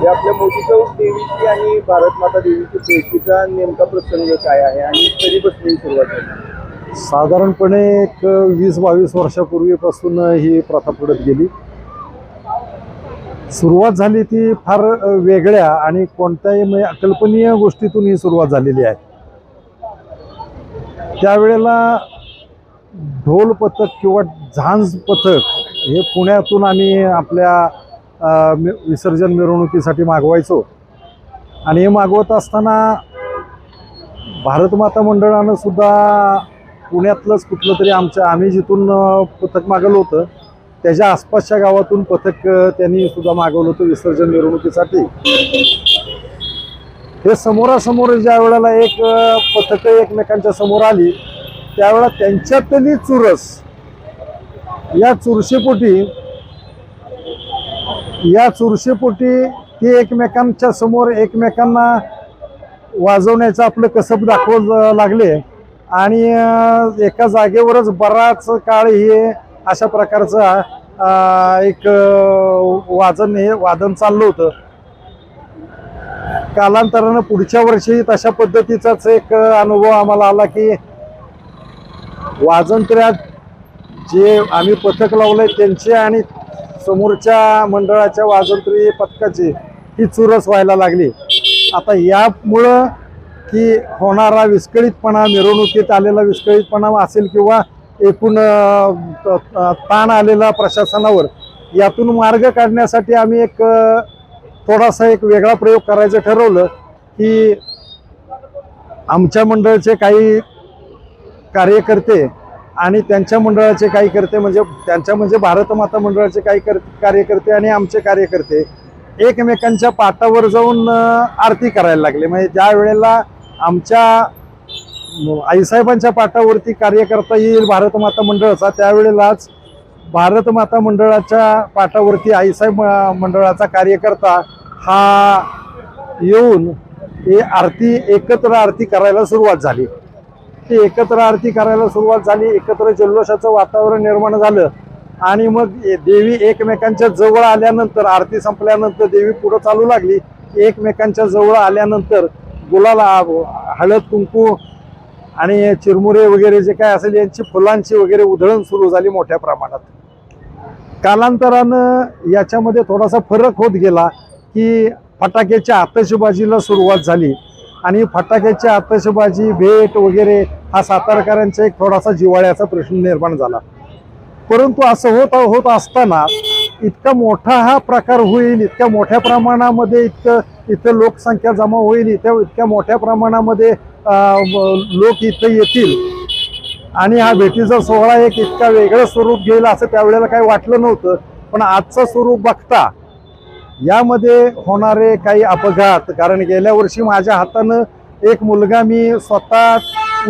हे आपल्या मोदी चौक देवीची आणि भारत माता देवीची भेटीचा नेमका प्रसंग काय आहे आणि कधीपासून ही सुरुवात झाली? साधारणपणे एक वीस बावीस वर्षापूर्वीपासून ही प्रथा पडत गेली. सुरुवात झाली ती फार वेगळ्या आणि कोणत्याही म्हणजे अकल्पनीय गोष्टीतून ही सुरुवात झालेली आहे. त्यावेळेला ढोल पथक किंवा झांज पथक हे पुण्यातून आम्ही आपल्या विसर्जन मिरवणुकीसाठी मागवायचो. आणि हे मागवत असताना भारतमाता मंडळानं सुद्धा पुण्यातलंच कुठलं तरी आमच्या आम्ही जिथून पथक मागवलं होतं त्याच्या आसपासच्या गावातून पथक त्यांनी सुद्धा मागवलं होतं विसर्जन मिरवणुकीसाठी. हे समोरासमोर ज्या वेळेला एक पथकं एकमेकांच्या समोर आली त्यावेळेला त्यांच्यातली चुरस या चुरशीपोटी या चुरशीपोटी ते एकमेकांच्या समोर एकमेकांना वाजवण्याचं आपलं कसब दाखव लागले. आणि एका जागेवरच बराच काळ हे अशा प्रकारचं एक वाजन हे वादन चाललं होतं. कालांतरानं पुढच्या वर्षी तशा पद्धतीचाच एक अनुभव आम्हाला आला की वाजंत्र्यात जे आम्ही पथक लावलंय त्यांचे आणि समोरच्या मंडळाच्या वाजंत्री पथकाची ही चुरस व्हायला लागली. आता यामुळं की होणारा विस्कळीतपणा मिरवणुकीत आलेला विस्कळीतपणा असेल किंवा एकूण त- ताण आलेला प्रशासनावर यातून मार्ग काढण्यासाठी आम्ही एक थोडासा एक वेगळा प्रयोग करायचं ठरवलं की आमच्या मंडळाचे काही कार्यकर्ते आणि त्यांच्या मंडळाचे काही करते म्हणजे त्यांच्या म्हणजे भारत माता मंडळाचे काही कर कार्यकर्ते आणि आमचे कार्यकर्ते एकमेकांच्या पाटावर जाऊन आरती करायला लागले. म्हणजे ज्या वेळेला आमच्या आईसाहेबांच्या पाटावरती कार्य करता येईल भारत माता मंडळाचा त्यावेळेलाच भारत माता मंडळाच्या पाटावरती आईसाहेब मंडळाचा कार्यकर्ता हा येऊन हे आरती एकत्र आरती करायला सुरुवात झाली. ती एकत्र आरती करायला सुरुवात झाली एकत्र जल्लोषाचं वातावरण निर्माण झालं. आणि मग देवी एकमेकांच्या जवळ आल्यानंतर आरती संपल्यानंतर देवी पुढं चालू लागली. एकमेकांच्या जवळ आल्यानंतर गुलाला हळद कुंकू आणि चिरमुरे वगैरे जे काय असेल यांची फुलांची वगैरे उधळण सुरू झाली मोठ्या प्रमाणात. कालांतरानं याच्यामध्ये थोडासा फरक होत गेला की फटाक्याच्या आतषबाजीला सुरुवात झाली. आणि फटाक्याची आतषबाजी भेट वगैरे हा सातारकरांचा एक थोडासा जिवाळ्याचा प्रश्न निर्माण झाला. परंतु असं होत होत असताना इतका मोठा हा प्रकार होईल इतक्या मोठ्या प्रमाणामध्ये इतकं इथं लोकसंख्या जमा होईल इथं इतक्या मोठ्या प्रमाणामध्ये लोक इथं येतील. आणि हा भेटीचा सोहळा एक इतका वेगळं स्वरूप घेईल असं त्यावेळेला काही वाटलं नव्हतं. पण आजचं स्वरूप बघता यामध्ये होणारे काही अपघात कारण गेल्या वर्षी माझ्या हातानं एक मुलगा मी स्वतः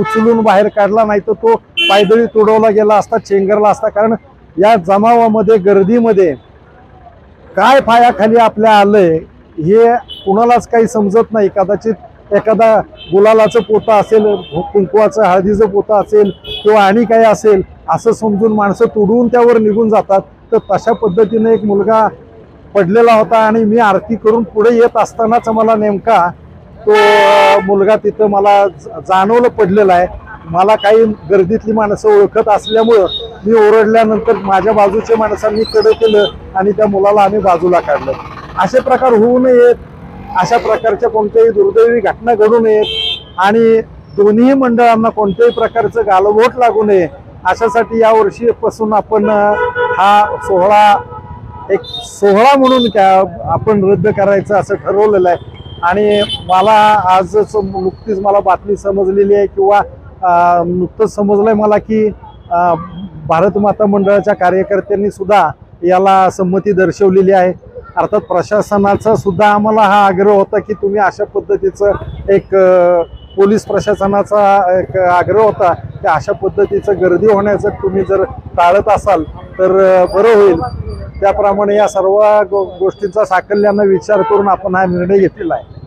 उचलून बाहेर काढला नाही तर तो पायदळी तुडवला गेला असता चेंगरला असता. कारण या जमावामध्ये गर्दीमध्ये काय पायाखाली आपल्या आलंय हे कुणालाच काही समजत नाही. कदाचित एखादा गुलालाचं पोतं असेल कुंकुवाचं हळदीचं पोतं असेल किंवा आणि काही असेल असं समजून माणसं तुडवून त्यावर निघून जातात. तर तशा पद्धतीने एक मुलगा पडलेला होता आणि मी आरती करून पुढे येत असतानाच मला नेमका तो मुलगा तिथं मला जाणवलं पडलेला आहे. मला काही गर्दीतली माणसं ओळखत असल्यामुळं मी ओरडल्यानंतर माझ्या बाजूच्या माणसांनी कडं केलं आणि त्या मुलाला आम्ही बाजूला काढलं. असे प्रकार होऊ नयेत. अशा प्रकारच्या कोणत्याही दुर्दैवी घटना घडू नयेत. आणि दोन्ही मंडळांना कोणत्याही प्रकारचं गालबोट लागू नये. अशासाठी यावर्षीपासून आपण हा सोहळा एक सोहळा म्हणून त्या आपण रद्द करायचं असं ठरवलेलं आहे. आणि मला आजच नुकतीच मला बातमी समजलेली आहे किंवा नुकतंच समजलंय मला की भारत माता मंडळाच्या कार्यकर्त्यांनी सुद्धा याला संमती दर्शवलेली आहे. अर्थात प्रशासनाचा सुद्धा आम्हाला हा आग्रह होता की तुम्ही अशा पद्धतीचं एक पोलीस प्रशासनाचा एक आग्रह होता की अशा पद्धतीचं गर्दी होण्याचं तुम्ही जर टाळत असाल तर बरं होईल. त्याप्रमाणे या सर्व गो- गोष्टींचा साकल्यानं विचार करून आपण हा निर्णय घेतलेला आहे.